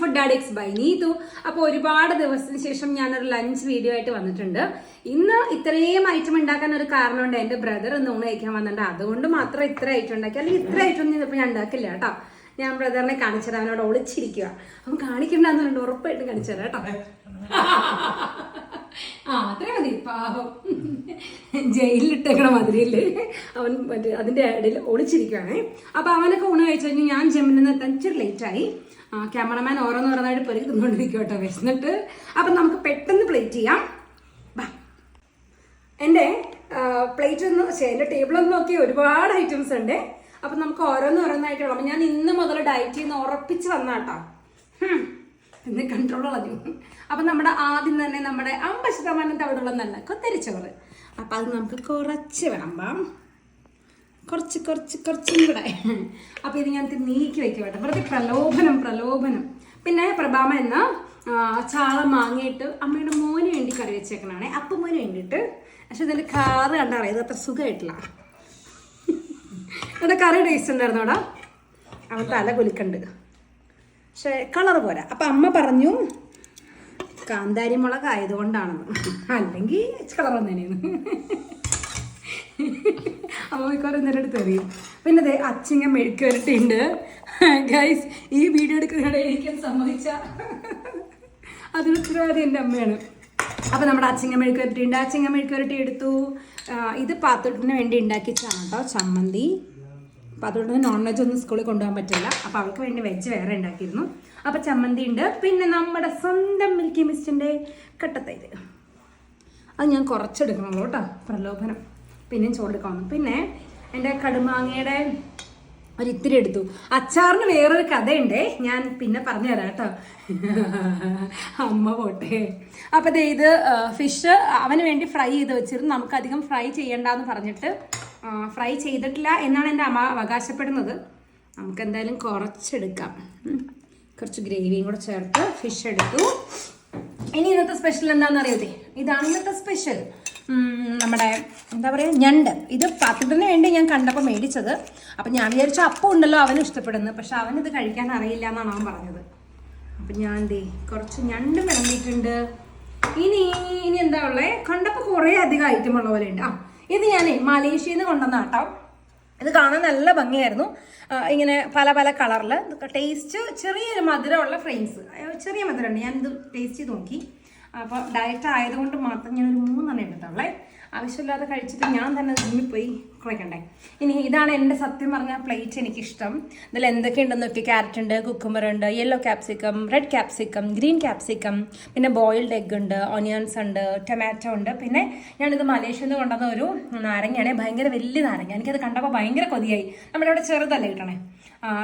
Food addicts by Neethu അപ്പോൾ ഒരുപാട് ദിവസത്തിന് ശേഷം ഞാനൊരു ലഞ്ച് വീഡിയോ ആയിട്ട് വന്നിട്ടുണ്ട്. ഇന്ന് ഇത്രയും ഐറ്റം ഉണ്ടാക്കാൻ ഒരു കാരണം ഉണ്ട് എന്റെ ബ്രദർ ഇന്ന് ഊണ് കഴിക്കാൻ വന്നിട്ടുണ്ട്. അതുകൊണ്ട് മാത്രം ഇത്ര ഐറ്റം ഉണ്ടാക്കി. അല്ലെങ്കിൽ ഇത്ര ഐറ്റം ഒന്നും ഇപ്പൊ ഞാൻ ഉണ്ടാക്കില്ല കേട്ടോ. ഞാൻ ബ്രദറിനെ കാണിച്ചു അവനോട് ഒളിച്ചിരിക്കുക അവൻ കാണിക്കണ്ടെന്നുണ്ട് ഉറപ്പായിട്ട് കാണിച്ചു തരാം കേട്ടോ. ആ അത്രേ മതി. പാവം. ജയിലിലിട്ടേക്കണ മാതിരിയല്ലേ? അവൻ മറ്റേ അതിന്റെ ഇടയിൽ ഒളിച്ചിരിക്കുകയാണേ അപ്പോൾ അവനൊക്കെ ഊണ് കഴിച്ചു കഴിഞ്ഞാൽ ഞാൻ ജമ്മിൽ എത്താൻ ഇച്ചിരി ലേറ്റായി ക്യാമറമാൻ ഓരോന്നോരോന്നായിട്ട് പെരുകി തിന്നുകൊണ്ടിരിക്കും കേട്ടോ വിശന്നിട്ട് അപ്പം നമുക്ക് പെട്ടെന്ന് പ്ലേറ്റ് ചെയ്യാം. എന്റെ പ്ലേറ്റ് ഒന്ന് പക്ഷേ എന്റെ ടേബിളൊന്നും നോക്കി ഒരുപാട് ഐറ്റംസ് ഉണ്ട്. അപ്പം നമുക്ക് ഓരോന്ന് ഓരോന്നായിട്ടുള്ള അപ്പം ഞാൻ ഇന്ന് മുതൽ ഡയറ്റ് ചെയ്യുന്ന ഉറപ്പിച്ച് വന്നാട്ടോ. എന്ന് കൺട്രോൾ കളഞ്ഞു അപ്പം നമ്മുടെ ആദ്യം തന്നെ നമ്മുടെ അമ്പത് ശതമാനം തവിടുള്ള നല്ല കൊത്തരിച്ചോറ് അപ്പം അത് നമുക്ക് കുറച്ച് വിളമ്പാം കുറച്ച് കുറച്ച് കുറച്ചും കൂടെ. അപ്പോൾ ഇത് ഞാൻ നീക്കി വെക്കും കേട്ടോ വെറുതെ പ്രലോഭനം പ്രലോഭനം. പിന്നെ പ്രഭാമ എന്ന ചാള മാങ്ങിയിട്ട് അമ്മയുടെ മോന് വേണ്ടി കറി വെച്ചേക്കണാണേ. അപ്പം മോന് വേണ്ടിയിട്ട്. പക്ഷെ ഇതിന്റെ കാറ് കണ്ടറിയാം ഇത് അത്ര സുഖമായിട്ടില്ല എന്നിട്ട് കറി ടേസ്റ്റ് ഉണ്ടായിരുന്നോടാ അവൻ തല കുലിക്കണ്ട്. പക്ഷെ കളർ പോരാ. അപ്പം അമ്മ പറഞ്ഞു കാന്താരി മുളക് ആയതുകൊണ്ടാണെന്ന്. അല്ലെങ്കിൽ കളർ വന്നേനെന്ന്. അമ്മ മിക്കവാറും നേരം എടുത്ത് പിന്നെ ദേ അച്ചിങ്ങ മെഴുക്കുവരട്ടിയുണ്ട് ഗൈസ് ഈ വീഡിയോ എടുക്കുന്നതിടെ എനിക്ക് സമ്മതിച്ച. അതിന് ഉത്തരവാദി എന്റെ അമ്മയാണ്. അപ്പോൾ നമ്മുടെ അച്ചിങ്ങ മെഴുക്കുവരട്ടി ഉണ്ട് അച്ചിങ്ങ മെഴുക്കുവരട്ടി എടുത്തു. ഇത് പാത്തോട്ടിന് വേണ്ടി ഉണ്ടാക്കിച്ചാണ് കേട്ടോ ചമ്മന്തി. പാത്തോട്ടിന് നോൺ വെജ് ഒന്നും സ്കൂളിൽ കൊണ്ടുപോകാൻ പറ്റില്ല. അപ്പോൾ അവൾക്ക് വേണ്ടി വെജ് വേറെ ഉണ്ടാക്കിയിരുന്നു. അപ്പോൾ ചമ്മന്തി ഉണ്ട്. പിന്നെ നമ്മുടെ സ്വന്തം മിൽക്കി മിസ്റ്റിന്റെ കട്ടത്തൈര്. അത് ഞാൻ കുറച്ചെടുക്കണുള്ളൂ കേട്ടോ പ്രലോഭനം. പിന്നെയും ചോറെടുക്കണം പിന്നെ എന്റെ കടുമാങ്ങയുടെ ഒരു ഇത്തിരി എടുത്തു. അച്ചാറിന് വേറൊരു കഥയുണ്ട്. ഞാൻ പിന്നെ പറഞ്ഞു തരാം കേട്ടോ. അമ്മ പോട്ടെ. അപ്പം ദേ ഇത് ഫിഷ് അവന് വേണ്ടി ഫ്രൈ ചെയ്ത് വെച്ചിരുന്നു. നമുക്കധികം ഫ്രൈ ചെയ്യണ്ടെന്ന് പറഞ്ഞിട്ട് ഫ്രൈ ചെയ്തിട്ടില്ല എന്നാണ് എന്റെ അമ്മ അവകാശപ്പെടുന്നത്. നമുക്ക് എന്തായാലും കുറച്ചെടുക്കാം കുറച്ച് ഗ്രേവിയും കൂടെ ചേർത്ത് ഫിഷ് എടുത്തു. ഇനി ഇന്നത്തെ സ്പെഷ്യൽ എന്താണെന്ന് അറിയത്തേ ഇതാണ് ഇന്നത്തെ സ്പെഷ്യൽ നമ്മുടെ എന്താ പറയുക ഞണ്ട്. ഇത് പത്തിന് വേണ്ടി ഞാൻ കണ്ടപ്പോൾ മേടിച്ചത്. അപ്പം ഞാൻ വിചാരിച്ചു അപ്പം ഉണ്ടല്ലോ അവന് ഇഷ്ടപ്പെടുന്നു. പക്ഷെ അവനിത് കഴിക്കാൻ അറിയില്ല എന്നാണ് അവൻ പറഞ്ഞത്. അപ്പം ഞാൻ ദേ കുറച്ച് ഞണ്ട് വിളമ്പിയിട്ടുണ്ട് ഇനി ഇനി എന്താ ഉള്ളത് കണ്ടപ്പോൾ കുറേ അധികം ഐറ്റം ഉള്ള പോലെ ഉണ്ട്. ആ ഇത് ഞാൻ മലേഷ്യയിൽ നിന്ന് കൊണ്ടുവന്ന കേട്ടോ ഇത് കാണാൻ നല്ല ഭംഗിയായിരുന്നു. ഇങ്ങനെ പല പല കളറിൽ ടേസ്റ്റ് ചെറിയൊരു മധുരമുള്ള ഫ്രെയിംസ് ചെറിയ മധുരമുണ്ട്. ഞാനിത് ടേസ്റ്റ് ചെയ്ത് നോക്കി. അപ്പോൾ ഡയറ്റ് ആയതുകൊണ്ട് മാത്രം ഞാൻ ഒരു മൂന്നെണ്ണം എടുത്തോളേ. ആവശ്യമില്ലാതെ കഴിച്ചിട്ട് ഞാൻ തന്നെ ജിമ്മിൽ പോയി കുറയ്ക്കണ്ടേ. ഇനി ഇതാണ് എന്റെ സത്യം പറഞ്ഞ പ്ലേറ്റ് എനിക്കിഷ്ടം. ഇതിൽ എന്തൊക്കെ ഉണ്ടെന്ന് നോക്കി ക്യാരറ്റ് ഉണ്ട് കുക്കുമ്പർ ഉണ്ട് yellow capsicum red capsicum green capsicum പിന്നെ ബോയിൽഡ് എഗ് ഉണ്ട് ഓണിയൻസ് ഉണ്ട് ടൊമാറ്റോ ഉണ്ട്. പിന്നെ ഞാനിത് മലേഷ്യയിൽ നിന്ന് കൊണ്ടുവന്ന ഒരു നാരങ്ങയാണ്. ഭയങ്കര വലിയ നാരങ്ങ. എനിക്കത് കണ്ടപ്പോൾ ഭയങ്കര കൊതിയായി. നമ്മുടെ അവിടെ ചെറുതല്ലേ കിട്ടണേ.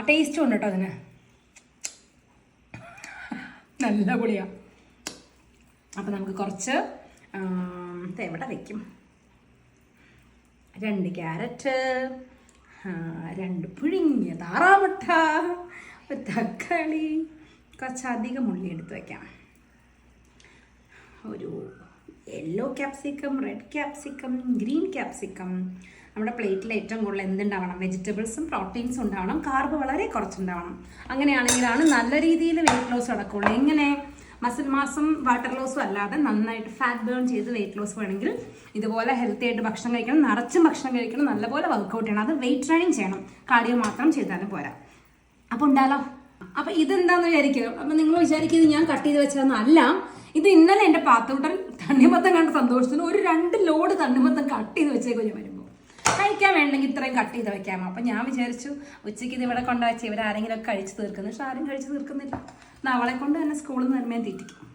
ടേസ്റ്റും ഉണ്ട് കേട്ടോ അതിന്. നല്ല പൊളിയാ. അപ്പം നമുക്ക് കുറച്ച് എവിടെ വെക്കും. രണ്ട് ക്യാരറ്റ് രണ്ട് പുഴുങ്ങിയ താറാമുട്ട ഒരു തക്കാളി കുറച്ചധികം ഉള്ളി എടുത്ത് വയ്ക്കാം ഒരു yellow capsicum red capsicum green capsicum നമ്മുടെ പ്ലേറ്റിൽ ഏറ്റവും കൂടുതൽ എന്തുണ്ടാവണം? വെജിറ്റബിൾസും പ്രോട്ടീൻസും ഉണ്ടാവണം. കാർബ് വളരെ കുറച്ചുണ്ടാവണം. അങ്ങനെയാണെങ്കിലാണ് നല്ല രീതിയിൽ വെയിറ്റ് ലോസ് നടക്കുള്ളൂ. എങ്ങനെ? മസിൽ മാസം വാട്ടർ ലോസും അല്ലാതെ നന്നായിട്ട് ഫാറ്റ് ബേൺ ചെയ്ത് വെയിറ്റ് ലോസ് വേണമെങ്കിൽ ഇതുപോലെ ഹെൽത്തി ആയിട്ട് ഭക്ഷണം കഴിക്കണം നിറച്ചും ഭക്ഷണം കഴിക്കണം നല്ലപോലെ വർക്കൗട്ട് ചെയ്യണം. അത് വെയിറ്റ് ട്രെയിനിങ് ചെയ്യണം. കാർഡിയോ മാത്രം ചെയ്താലും പോരാ. അപ്പോൾ ഉണ്ടാലോ അപ്പൊ ഇതെന്താന്ന് വിചാരിക്കും അപ്പൊ നിങ്ങൾ വിചാരിക്കുന്നത് ഞാൻ കട്ട് ചെയ്ത് വെച്ചതെന്നല്ല ഇത് ഇന്നലെ എന്റെ പാത്തൂട്ടൻ തണ്ണിമത്തം കണ്ട സന്തോഷത്തിന് ഒരു രണ്ട് ലോഡ് തണ്ണിമത്തം കട്ട് ചെയ്ത് വെച്ചേക്കും ഞാൻ വരുമ്പോൾ കഴിക്കാൻ വേണമെങ്കിൽ ഇത്രയും കട്ട് ചെയ്ത് വെക്കാം. അപ്പം ഞാൻ വിചാരിച്ചു ഉച്ചയ്ക്ക് ഇത് ഇവിടെ കൊണ്ടുവച്ച് ഇവർ ആരെങ്കിലും ഒക്കെ കഴിച്ചു തീർക്കുന്നു. പക്ഷെ ആരും കഴിച്ചു തീർക്കുന്നില്ല. എന്നാൽ അവളെ കൊണ്ട് തന്നെ സ്കൂളിൽ നിന്ന് വരുമ്പോൾ തീറ്റിക്കും.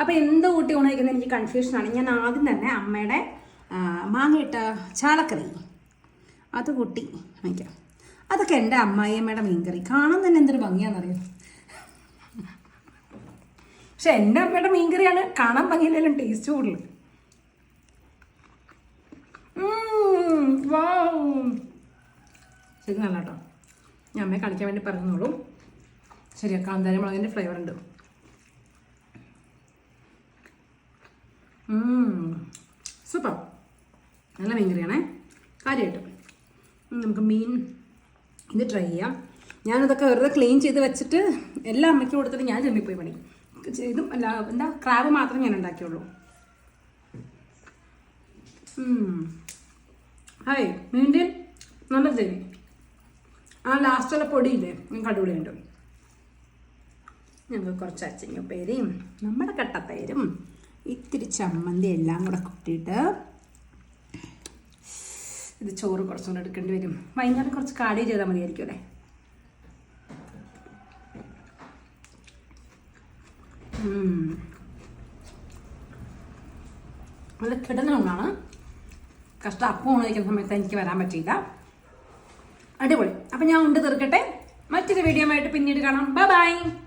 അപ്പോൾ എന്ത് കൂട്ടി ഉണയിക്കുന്ന എനിക്ക് കൺഫ്യൂഷനാണ് ഞാൻ ആദ്യം തന്നെ അമ്മയുടെ മാങ്ങയിട്ട ചാളക്കറി അത് കൂട്ടി വയ്ക്കാം. അതൊക്കെ എന്റെ അമ്മായിയമ്മയുടെ മീൻകറി. കാണാൻ തന്നെ എന്തൊരു ഭംഗിയാണെന്നറിയാം? പക്ഷെ എന്റെ അമ്മയുടെ മീൻകറിയാണ് കാണാൻ ഭംഗിയില്ലെങ്കിലും ടേസ്റ്റ് കൂടുതൽ. ശരി നല്ല കേട്ടോ ഞാൻ അമ്മയെ കളിക്കാൻ വേണ്ടി പറഞ്ഞോളൂ. ശരിയാ കാന്താരി മുളകിന്റെ ഫ്ലേവർ ഉണ്ട്. സൂപ്പർ നല്ല മീൻ കറിയാണേ. കാര്യമായിട്ടും. നമുക്ക് മീൻ ഇത് ട്രൈ ചെയ്യാം. ഞാനിതൊക്കെ വെറുതെ ക്ലീൻ ചെയ്ത് വെച്ചിട്ട് എല്ലാ അമ്മയ്ക്ക് കൊടുത്തിട്ട് ഞാൻ ചെമ്മിപ്പോയി പണി. ഇതും അല്ല എന്താ ക്രാബ് മാത്രമേ ഞാൻ ഉണ്ടാക്കിയുള്ളൂ. ഹായ് മീൻഡിയൻ നല്ല ചെവി ആ ലാസ്റ്റുള്ള പൊടിയില്ലേ? നിങ്ങൾക്ക് അടിപൊളിയുണ്ട് ഞങ്ങൾ കുറച്ച് അച്ചിങ്ങപ്പേരും നമ്മുടെ കട്ടപ്പേരും ഇത്തിരി ചമ്മന്തി എല്ലാം കൂടെ കൂട്ടിയിട്ട് ഇത് ചോറ് കുറച്ചും കൂടെ എടുക്കേണ്ടി വരും. വൈകുന്നേരം കുറച്ച് കാടി ചെയ്താൽ മതിയായിരിക്കും അല്ലേ. നല്ല കിടന്നുകൊണ്ടാണ് കഷ്ടം അപ്പം കഴിക്കുന്ന സമയത്ത് എനിക്ക് വരാൻ പറ്റിയില്ല. അടിപൊളി. അപ്പം ഞാൻ ഉണ്ട് തീർക്കട്ടെ. മറ്റൊരു വീഡിയോ ആയിട്ട് പിന്നീട് കാണാം. Bye bye